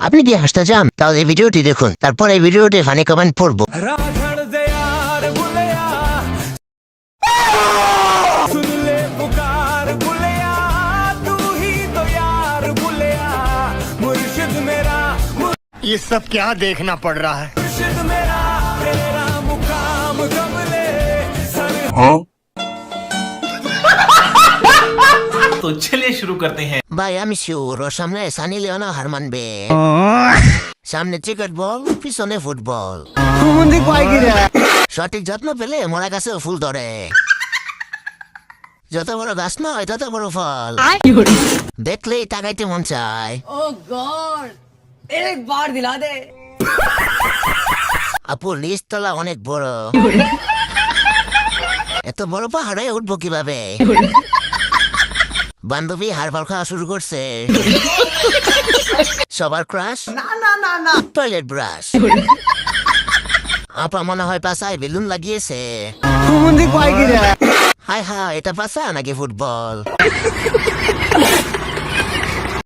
আপনি কি হাসতে চান তাহলে এই ভিডিওটি দেখুন তারপর এই ভিডিওটি ফানি কমেন্ট পড়বো राधण दे यार बुलया सुन ले पुकार बुलया तू ही तो यार बुलया मुर्शिद मेरा ये सब क्या देखना पड़ रहा है मुर्शिद तो चलिए शुरू करते हैं ভাই আমি শিওর ওর সামনে সানি লিওনা হার মানবে সামনে ক্রিকেট বল পিছনে ফুটবল সঠিক যত্ন পেলে মরা গাছে ফুল ধরে যত বড় গাছ নয় তত বড় ফল দেখলেই তাকাইতে মন চায় ओ गॉड एक बार दिला दे আপু নিচতলা অনেক বড় এত বড় পাহাড়ে উঠবো কিভাবে বান্ধবী হারবার খাওয়া শুরু করছে। সবার ক্রাশ না না না না। টয়লেট ব্রাশ আপা মনে হয় পাশায় বেলুন লাগিয়েছে। হাই হাই এটা পাশা নাকি ফুটবল?